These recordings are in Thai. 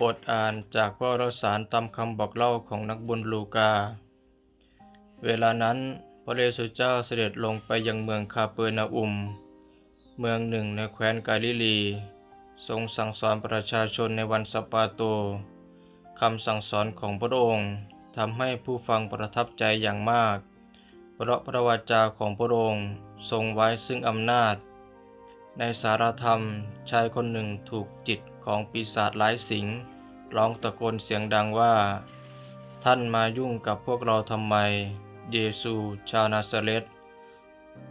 บทอ่านจากพระวารสารตามคำบอกเล่าของนักบุญลูกา เวลานั้นพระเยซูเจ้าเสด็จลงไปยังเมืองคาเปอร์นาอุม เมืองหนึ่งในแคว้นกาลิลี ทรงสั่งสอนประชาชนในวันสปปาโตคำสั่งสอนของพระองค์ทำให้ผู้ฟังประทับใจอย่างมาก เพราะพระวาจาของพระองค์ทรงไว้ซึ่งอำนาจ ในสารธรรมชายคนหนึ่งถูกจิต ของปีศาจหลายสิงร้องตะโกนเสียงดังว่า ท่านมายุ่งกับพวกเราทำไม เยซู ชาวนาซาเรต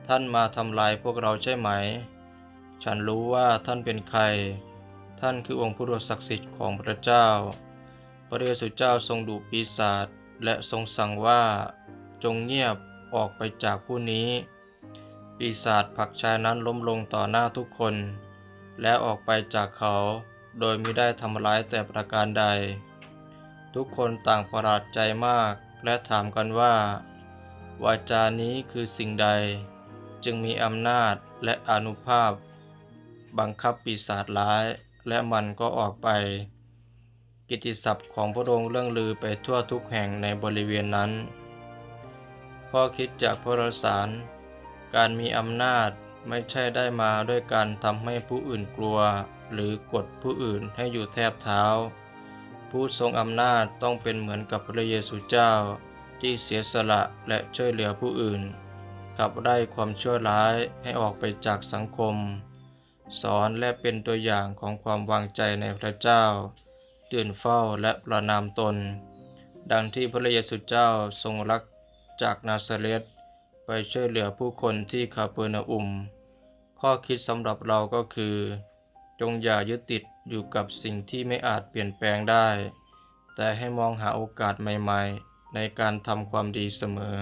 ท่านมาทำลายพวกเราใช่ไหม ฉันรู้ว่าท่านเป็นใคร ท่านคือองค์ผู้ศักดิ์สิทธิ์ของพระเจ้า พระเยซูเจ้าทรงดุปีศาจและทรงสั่งว่า จงเงียบออกไปจากผู้นี้ ปีศาจผักชายนั้นล้มลงต่อหน้าทุกคน และออกไปจากเขา โดยมิได้ทำร้ายแต่ประการใด ทุกคนต่างประหลาดใจมาก และถามกันว่า วาจานี้คือสิ่งใด จึงมีอำนาจและอนุภาพ บังคับปีศาจร้าย และมันก็ออกไป กิตติศัพท์ของพระองค์เรื่องลือไปทั่วทุกแห่งในบริเวณนั้น ข้อคิดจากพระรสาร การมีอำนาจ ไม่ใช่ได้มาด้วยการทำให้ผู้อื่นกลัว หรือกดผู้อื่นให้อยู่แทบเท้า ผู้ทรงอำนาจต้องเป็นเหมือนกับพระเยซูเจ้า ที่เสียสละและช่วยเหลือผู้อื่นขับไล่ความชั่วร้ายให้ออกไปจากสังคม สอนและเป็นตัวอย่างของความวางใจในพระเจ้า ตื่นเฝ้าและประนามตน ดังที่พระเยซูเจ้าทรงรักจากนาซาเรตไปช่วยเหลือผู้คนที่คาเปอร์นาอุม ข้อคิดสำหรับเราก็คือ จงอย่ายึดติดอยู่กับสิ่งที่ไม่อาจเปลี่ยนแปลงได้ แต่ให้มองหาโอกาสใหม่ ๆ ในการทำความดีเสมอ